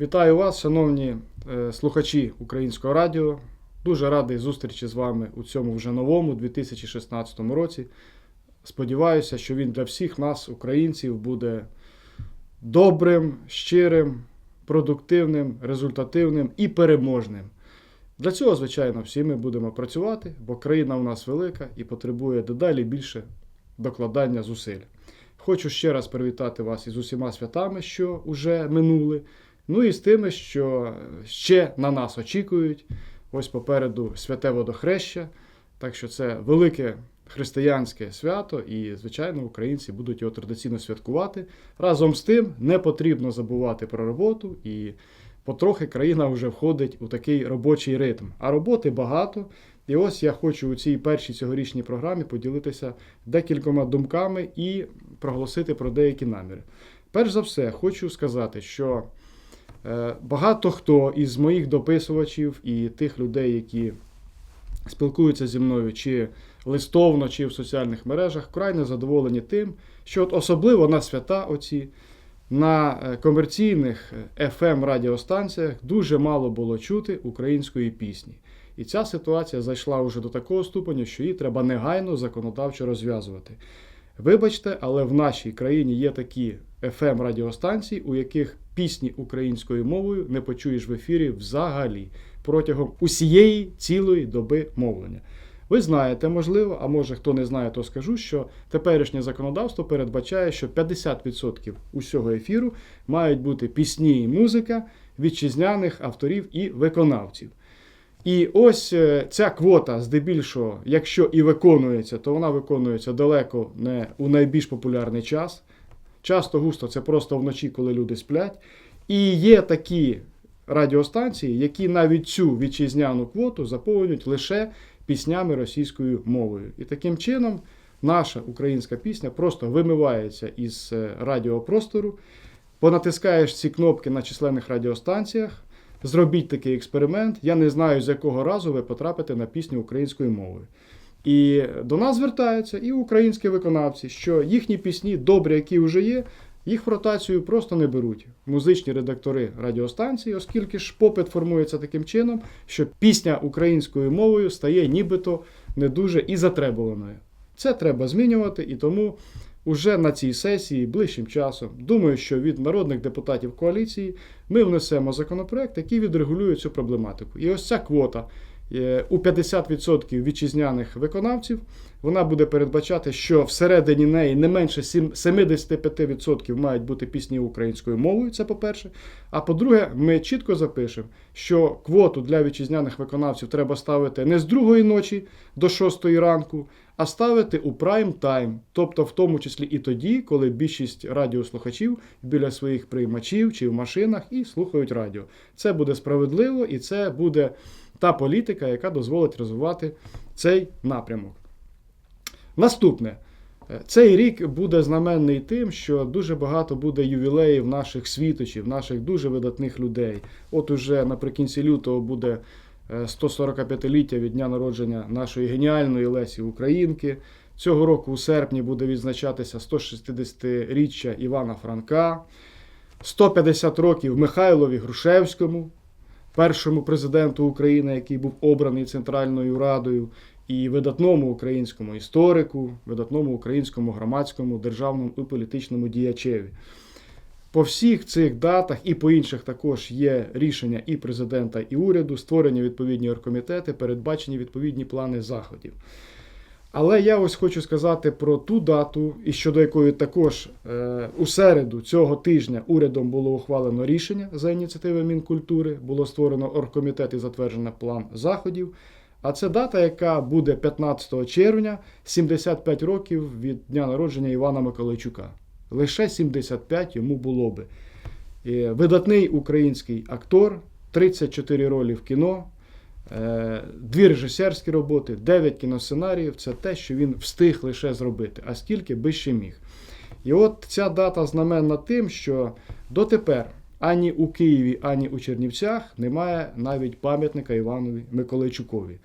Вітаю вас, шановні е, слухачі українського радіо. Дуже радий зустрічі з вами у цьому вже новому 2016 році. Сподіваюся, що він для всіх нас, українців, буде добрим, щирим, продуктивним, результативним і переможним. Для цього, звичайно, всі ми будемо працювати, бо країна у нас велика і потребує дедалі більше докладання зусиль. Хочу ще раз привітати вас із усіма святами, що вже минули. Ну і з тими, що ще на нас очікують. Ось попереду святе водохреща. Так що це велике християнське свято, і, звичайно, українці будуть його традиційно святкувати. Разом з тим не потрібно забувати про роботу, і потрохи країна вже входить у такий робочий ритм. А роботи багато. І ось я хочу у цій першій цьогорічній програмі поділитися декількома думками і проголосити про деякі наміри. Перш за все, хочу сказати, що багато хто із моїх дописувачів і тих людей, які спілкуються зі мною чи листовно, чи в соціальних мережах, вкрай незадоволені тим, що от особливо на свята оці, на е, комерційних fm радіостанціях дуже мало було чути української пісні. І ця ситуація зайшла вже до такого ступеню, що її треба негайно законодавчо розв'язувати. Вибачте, але в нашій країні є такі fm радіостанції, у яких пісні українською мовою не почуєш в ефірі взагалі протягом усієї цілої доби мовлення. Ви знаєте, можливо, а може хто не знає, то скажу, що теперішнє законодавство передбачає, що 50% усього ефіру мають бути пісні і музика вітчизняних авторів і виконавців. І ось е, ця квота, здебільшого, якщо і виконується, то вона виконується далеко не у найбільш популярний час. Часто густо це просто вночі, коли люди сплять. І є такі радіостанції, які навіть цю вітчизняну квоту заповнюють лише піснями російською мовою. І таким чином наша українська пісня просто вимивається із е, радіопростору. Понатискаєш ці кнопки на численних радіостанціях. Зробіть такий експеримент. Я не знаю, з якого разу ви потрапите на пісню українською мовою. І до нас звертаються і українські виконавці, що їхні пісні, добрі, які вже є, їх в ротацію просто не беруть. Музичні редактори радіостанції, оскільки ж попит формується таким чином, що пісня українською мовою стає нібито не дуже і затребуваною. Це треба змінювати, і тому уже на цій сесії, ближчим часом, думаю, що від народних депутатів коаліції ми внесемо законопроект, який відрегулює цю проблематику. І ось ця квота у 50% вітчизняних виконавців вона буде передбачати, що всередині неї не менше 75% мають бути пісні українською мовою. Це по-перше. А по-друге, ми чітко запишемо, що квоту для вітчизняних виконавців треба ставити не з другої ночі до 6 ранку, а ставити у прайм тайм, тобто в тому числі і тоді, коли більшість радіослухачів біля своїх приймачів чи в машинах і слухають радіо. Це буде справедливо і це буде та політика, яка дозволить розвивати цей напрямок. Наступне. Е, Цей рік буде знаменний тим, що дуже багато буде ювілеїв наших світочів, наших дуже видатних людей. От уже наприкінці лютого буде е, 145-ліття від дня народження нашої геніальної Лесі Українки. Цього року у серпні буде відзначатися 160-річчя Івана Франка, 150 років Михайлові Грушевському, першому президенту України, який був обраний Центральною Радою, і видатному українському історику, видатному українському громадському, державному і політичному діячеві. По всіх цих датах і по інших також є рішення і президента, і уряду, створені відповідні оргкомітети, передбачені відповідні плани заходів. Але я ось хочу сказати про ту дату, і щодо якої також е, у середу цього тижня урядом було ухвалено рішення за ініціативи Мінкультури, було створено оргкомітет і затверджено план заходів. А це дата, яка буде 15 червня, 75 років від дня народження Івана Миколайчука. Лише 75 йому було би. Е, Видатний український актор, 34 ролі в кіно, дві режисерські роботи, 9 кіносценаріїв це те, що він встиг лише зробити, а скільки би ще міг. І от ця дата знаменна тим, що дотепер ані у Києві, ані у Чернівцях немає навіть пам'ятника Іванові Миколайчукові.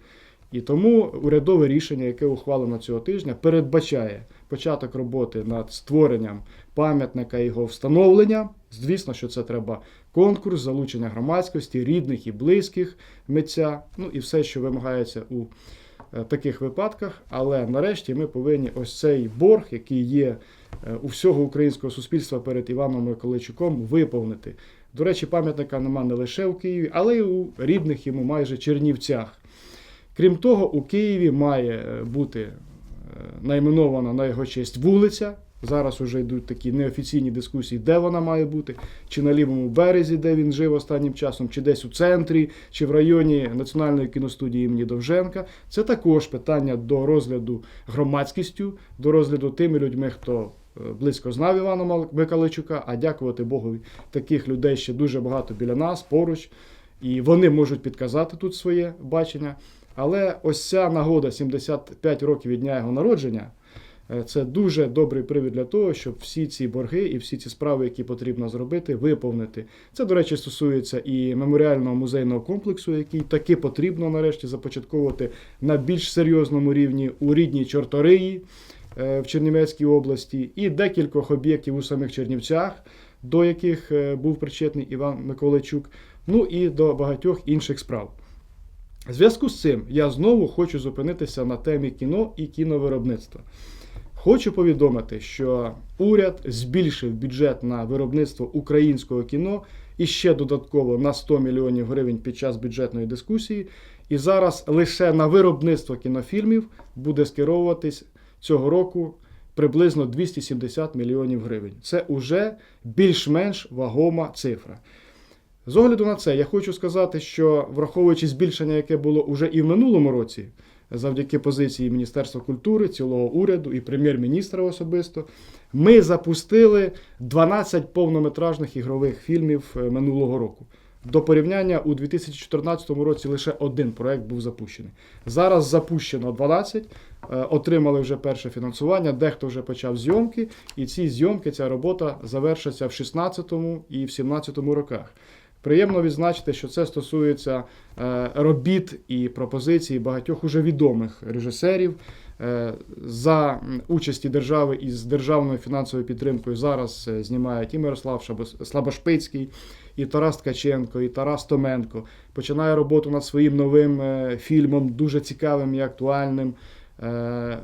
І тому урядове рішення, яке ухвалено цього тижня, передбачає початок роботи над створенням пам'ятника його встановлення. Звісно, що це треба конкурс, залучення громадськості, рідних і близьких митця, ну і все, що вимагається у е, таких випадках. Але нарешті ми повинні ось цей борг, який є е, у всього українського суспільства перед Іваном Миколайчуком, виповнити. До речі, пам'ятника нема не лише у Києві, але й у рідних йому майже Чернівцях. Крім того, у Києві має е, бути найменована на його честь вулиця. Зараз вже йдуть такі неофіційні дискусії, де вона має бути, чи на лівому березі, де він жив останнім часом, чи десь у центрі, чи в районі Національної кіностудії імені Довженка. Це також питання до розгляду громадськістю, до розгляду тими людьми, хто е, близько знав Івана Миколайчука, а дякувати Богу, таких людей ще дуже багато біля нас, поруч, і вони можуть підказати тут своє бачення. Але ось ця нагода 75 років від дня його народження. Е, Це дуже добрий привід для того, щоб всі ці борги і всі ці справи, які потрібно зробити, виповнити. Це, до речі, стосується і меморіального музейного комплексу, який таки потрібно нарешті започатковувати на більш серйозному рівні у рідній Чорториї е, в Чернівецькій області, і декількох об'єктів у самих Чернівцях, до яких е, був причетний Іван Миколайчук, ну і до багатьох інших справ. Зв'язку з цим я знову хочу зупинитися на темі кіно і кіновиробництва. Хочу повідомити, що уряд збільшив бюджет на виробництво українського кіно і ще додатково на 100 мільйонів гривень під час бюджетної дискусії. І зараз лише на виробництво кінофільмів буде скеровуватись цього року приблизно 270 мільйонів гривень. Це уже більш-менш вагома цифра. З огляду на це, я хочу сказати, що враховуючи збільшення, яке було уже і в минулому році, завдяки позиції Міністерства культури, цілого уряду і прем'єр-міністра особисто, ми запустили 12 повнометражних ігрових фільмів е, минулого року. До порівняння у 2014 році лише один проект був запущений. Зараз запущено 12, е, отримали вже перше фінансування, дехто вже почав зйомки, і ці зйомки, ця робота завершиться в 16 і в 17 роках. Приємно відзначити, що це стосується е, робіт і пропозицій багатьох уже відомих режисерів. Е, За участі держави із державною фінансовою підтримкою зараз е, знімають і Мирослав Слабошпицький, і Тарас Ткаченко, і Тарас Томенко. Починає роботу над своїм новим фільмом, дуже цікавим і актуальним.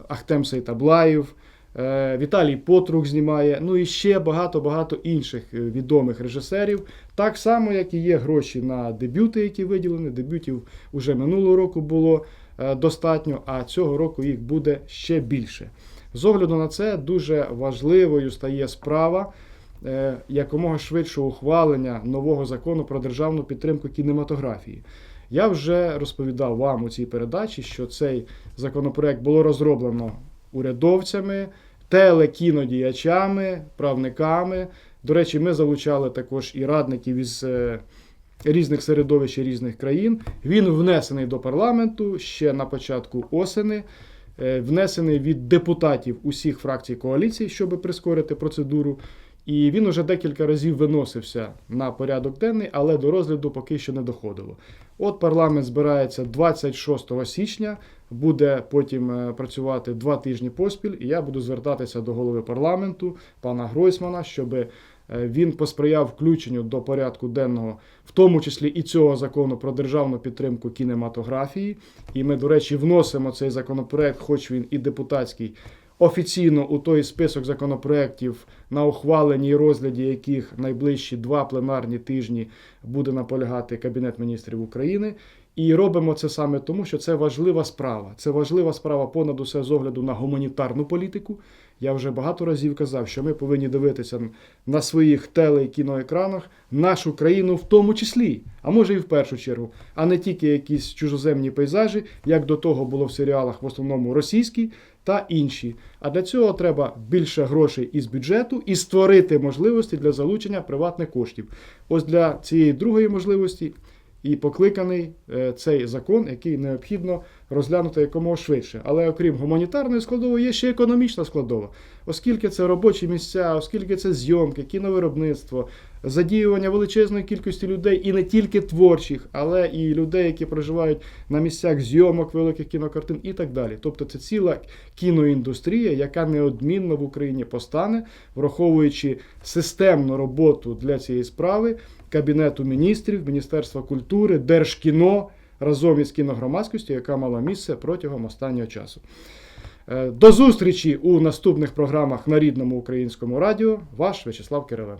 Ахтем Сейтаблаєв. Е, Віталій Потрук знімає, ну і ще багато-багато інших е, відомих режисерів. Так само, як і є гроші на дебюти, які виділені. Дебютів уже минулого року було е, достатньо, а цього року їх буде ще більше. З огляду на це дуже важливою стає справа якомога швидшого ухвалення нового закону про державну підтримку кінематографії. Я вже розповідав вам у цій передачі, що цей законопроект було розроблено урядовцями, телекінодіячами, правниками. До речі, ми залучали також і радників із е, різних середовищ і різних країн. Він внесений до парламенту ще на початку осени. е, Внесений від депутатів усіх фракцій коаліції, щоб прискорити процедуру. І він уже декілька разів виносився на порядок денний, але до розгляду поки що не доходило. От парламент збирається 26 січня, буде потім е, працювати два тижні поспіль, і я буду звертатися до голови парламенту, пана Гройсмана, щоб е, він посприяв включенню до порядку денного, в тому числі і цього закону про державну підтримку кінематографії. І ми, до речі, вносимо цей законопроект, хоч він і депутатський, офіційно у той список законопроєктів, на ухваленні і розгляді яких найближчі два пленарні тижні буде наполягати Кабінет міністрів України. І робимо це саме тому, що це важлива справа. Це важлива справа понад усе з огляду на гуманітарну політику. Я вже багато разів казав, що ми повинні дивитися на своїх теле і кіноекранах нашу країну в тому числі, а може і в першу чергу, а не тільки якісь чужоземні пейзажі, як до того було в серіалах, в основному російські та інші. А для цього треба більше грошей із бюджету і створити можливості для залучення приватних коштів. Ось для цієї другої можливості і покликаний е, цей закон, який необхідно розглянути якомога швидше. Але окрім гуманітарної складової, є ще економічна складова, оскільки це робочі місця, оскільки це зйомки, кіновиробництво, задіювання величезної кількості людей, і не тільки творчих, але і людей, які проживають на місцях зйомок великих кінокартин і так далі. Тобто це ціла кіноіндустрія, яка неодмінно в Україні постане, враховуючи системну роботу для цієї справи Кабінету міністрів, Міністерства культури, Держкіно разом із кіногромадськістю, яка мала місце протягом останнього часу. Е, До зустрічі у наступних програмах на рідному українському радіо. Ваш В'ячеслав Кириленко.